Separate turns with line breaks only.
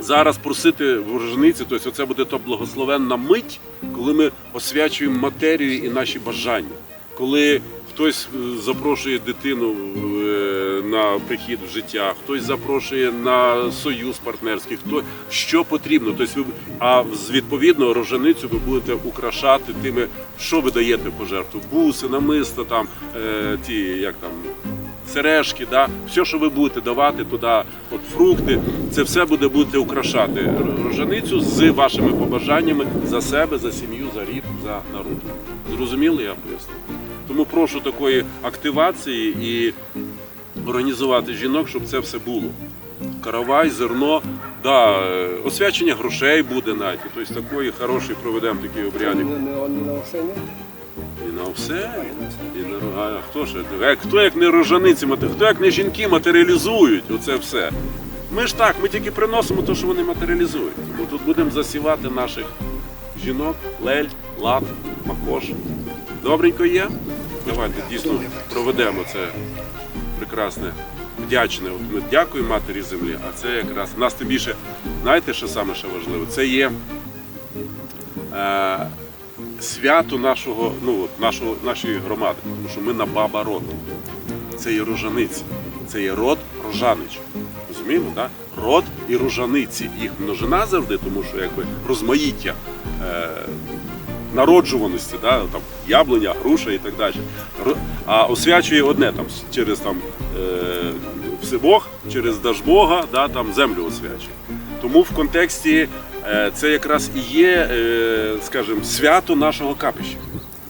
зараз просити в рожениці, тобто це буде та благословенна мить, коли ми освячуємо матерію і наші бажання. Коли хтось е, запрошує дитину е, на прихід в життя, хтось запрошує на союз партнерський, хто що потрібно. Тобто ви, а відповідно роженицю ви будете украшати тими, що ви даєте пожертву. Буси, намиста, там е, ті, як там сережки, да? все, що ви будете давати туди, от фрукти, це все буде будете украшати роженицю з вашими побажаннями за себе, за сім'ю, за рід, за народ. Зрозуміли, я пояснив? Тому прошу такої активації і організувати жінок, щоб це все було. Каравай, зерно, да, е, освячення грошей буде навіть. Тобто такої хорошої проведемо такі обряди. І на все. І на, а хто ж хто як не рожаниці, хто як не жінки матеріалізують оце все. Ми ж так, ми тільки приносимо те, що вони матеріалізують. Тому тут будемо засівати наших жінок, лель, лад, макош. Добренько є? Давайте дійсно проведемо це прекрасне, вдячне. От ми дякуємо матері землі, а це якраз в нас тим більше, знаєте, що саме ще важливо? Це є. Е, свято нашого, ну, нашого, нашої громади, тому що ми на баба род. Це є рожаниці, це є род рожанич. Розуміємо, так? Род і рожаниці. Їх множина завжди, тому що якби розмаїття е, народжуваності, да? там, яблуня, груша і так далі. А освячує одне там через там, е, Всебог, через Дажбога, да, там землю освячує. Тому в контексті це якраз і є, е, скажімо, свято нашого капища.